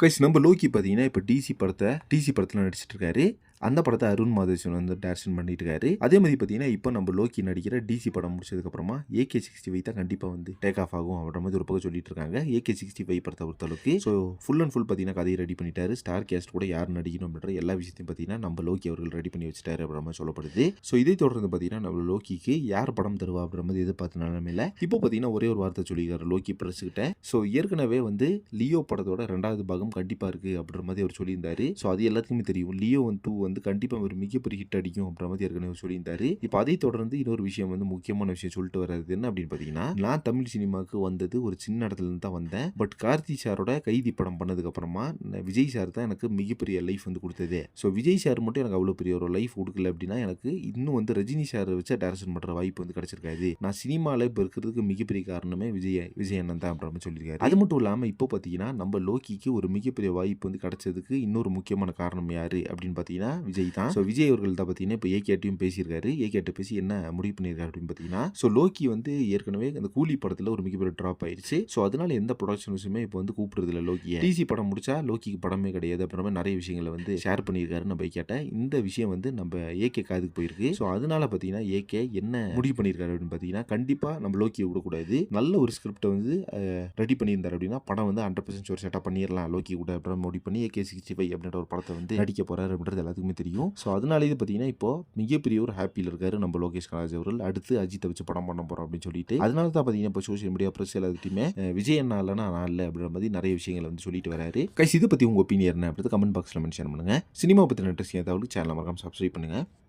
Guys நம்ம Loki பார்த்தீங்கன்னா இப்போ டிசி படத்தை டிசி படத்தில் நடிச்சிட்டு இருக்காரு. அந்த படத்தை அருண் மாதேஷன் வந்து டேரக்ஷன் பண்ணிட்டு இருக்காரு அதே மாதிரி பார்த்தீங்கன்னா இப்போ நம்ம லோக்கி நடிக்கிற டிசி படம் முடிச்சதுக்கப்புறமா ஏகே சிக்ஸ்டி ஃபைவ் தான் கண்டிப்பாக வந்து டேக் ஆஃப் ஆகும் அப்படின்ற மாதிரி ஒரு பக்கம் சொல்லிட்டு இருக்காங்க ஏகே சிக்ஸ்டி ஃபைவ் படத்தை பொறுத்தளவுக்கு. ஸோ ஃபுல் அண்ட் ஃபுல் பார்த்தீங்கன்னா கதையை ரெடி பண்ணிட்டாரு. ஸ்டார் கேஸ்ட் கூட யார் நடிக்கணும் அப்படின்ற எல்லா விஷயத்தையும் பார்த்தீங்கன்னா நம்ம லோக்கி அவர்கள் ரெடி பண்ணி வச்சுட்டாரு அப்படின்ற மாதிரி சொல்லப்படுது. ஸோ இதை தொடர்ந்து பார்த்தீங்கன்னா நம்ம லோக்கிக்கு யார் படம் தருவா அப்படின்ற மாதிரி எதிர்பார்த்த நிலைமையில இப்போ பார்த்தீங்கன்னா ஒரே ஒரு வார்த்தை சொல்லியிருக்காரு லோக்கி பிரஸ் ஸோ ஏற்கனவே வந்து லியோ படத்தோட ரெண்டாவது பாகம் கண்டிப்பாக இருக்குது அப்படின்ற மாதிரி அவர் சொல்லியிருந்தாரு. ஸோ அது எல்லாத்துக்குமே தெரியும். லியோ வந்து டூ வந்து கண்டிப்பாக ஒரு மிகப்பெரிய ஹிட் அடிக்கும் அப்படின்ற மாதிரி ஏற்கனவே சொல்லியிருந்தாரு. இப்போ அதை தொடர்ந்து இன்னொரு விஷயம் வந்து முக்கியமான விஷயம் சொல்லிட்டு வர்றது என்ன அப்படின்னு பார்த்தீங்கன்னா நான் தமிழ் சினிமாவுக்கு வந்தது ஒரு சின்ன இடத்துல இருந்து தான் வந்தேன். பட் கார்த்தி சாரோட கைதி படம் பண்ணதுக்கு அப்புறமா நான் விஜய் சார் தான் எனக்கு மிகப்பெரிய லைஃப் வந்து கொடுத்தது. ஸோ விஜய் சார் மட்டும் எனக்கு அவ்வளோ பெரிய ஒரு லைஃப் கொடுக்கல அப்படின்னா எனக்கு இன்னும் வந்து ரஜினி சார் வச்சு டேரக்ஷன் பண்ணுற வாய்ப்பு வந்து கிடைச்சிருக்காது. நான் சினிமாவில் இப்போ இருக்கிறதுக்கு மிகப்பெரிய காரணமே விஜய் விஜய் அண்ணன் தான் அப்படின்னு சொல்லியிருக்காரு. அது மட்டும் இல்லாமல் இப்போ பார்த்தீங்கன்னா நம்ம லோக்கிக்கு ஒரு மிகப்பெரிய வாய்ப்பு வந்து கிடைச்சதுக்கு இன்னொரு முக்கியமான காரணம் யாரு அப்படின்னு பார்த்தீங்கன்னா விஜய் தான். ஸோ விஜய் அவர்கள் தான் பார்த்தீங்கன்னா இப்போ ஏகேட்டையும் பேசியிருக்காரு. ஏகேட்ட பேசி என்ன முடிவு பண்ணியிருக்காரு அப்படின்னு பார்த்தீங்கன்னா ஸோ லோக்கி வந்து ஏற்கனவே அந்த கூலி படத்தில் ஒரு மிகப்பெரிய ட்ராப் ஆயிடுச்சு. ஸோ அதனால எந்த ப்ரொடக்ஷன் விஷயமே இப்போ வந்து கூப்பிடுறது இல்லை லோக்கியை டிசி படம் முடிச்சா லோக்கிக்கு படமே கிடையாது அப்படின்ற மாதிரி நிறைய விஷயங்களை வந்து ஷேர் பண்ணியிருக்காரு நம்ம கேட்டேன். இந்த விஷயம் வந்து நம்ம ஏகே காதுக்கு போயிருக்கு. ஸோ அதனால பார்த்தீங்கன்னா ஏகே என்ன முடிவு பண்ணியிருக்காரு அப்படின்னு பார்த்தீங்கன்னா கண்டிப்பாக நம்ம லோக்கியை விடக்கூடாது. நல்ல ஒரு ஸ்கிரிப்டை வந்து ரெடி பண்ணியிருந்தார் அப்படின்னா படம் வந்து ஹண்ட்ரட் பர்சன்ட் ஒரு செட்டப் பண்ணிடலாம். லோக்கி கூட அப்புறம் முடிவு பண்ணி ஏகே சிக்ஸ்டி ஃபைவ் அப்படின்ற ஒரு படத்தை வந்து நடிக்க போறாரு அப்படின்றது எல்லாத்துக்கும் தெரியும். ஸோ அதனால இது பார்த்தீங்கன்னா இப்போ மிகப்பெரிய ஒரு ஹாப்பியில் இருக்காரு நம்ம லோகேஷ் கனராஜ் அவர்கள். அடுத்து அஜித்தை வச்சு படம் பண்ண போறோம் அப்படின்னு சொல்லிட்டு. அதனால தான் பார்த்தீங்கன்னா இப்போ சோஷியல் மீடியா ப்ரெஸ் எல்லாத்தையுமே விஜய் அண்ணா இல்லைனா நான் இல்லை அப்படின்ற மாதிரி நிறைய விஷயங்களை வந்து சொல்லிட்டு வராரு. கைஸ் இதை பற்றி உங்கள் ஒப்பீனியன் என்ன அப்படி கமெண்ட் பாக்ஸில் மென்ஷன் பண்ணுங்க. சினிமா பற்றி நெட்ரஸ் ஏதாவது சேனல் மறக்காம சப்ஸ்கிரைப் பண்ணுங்க.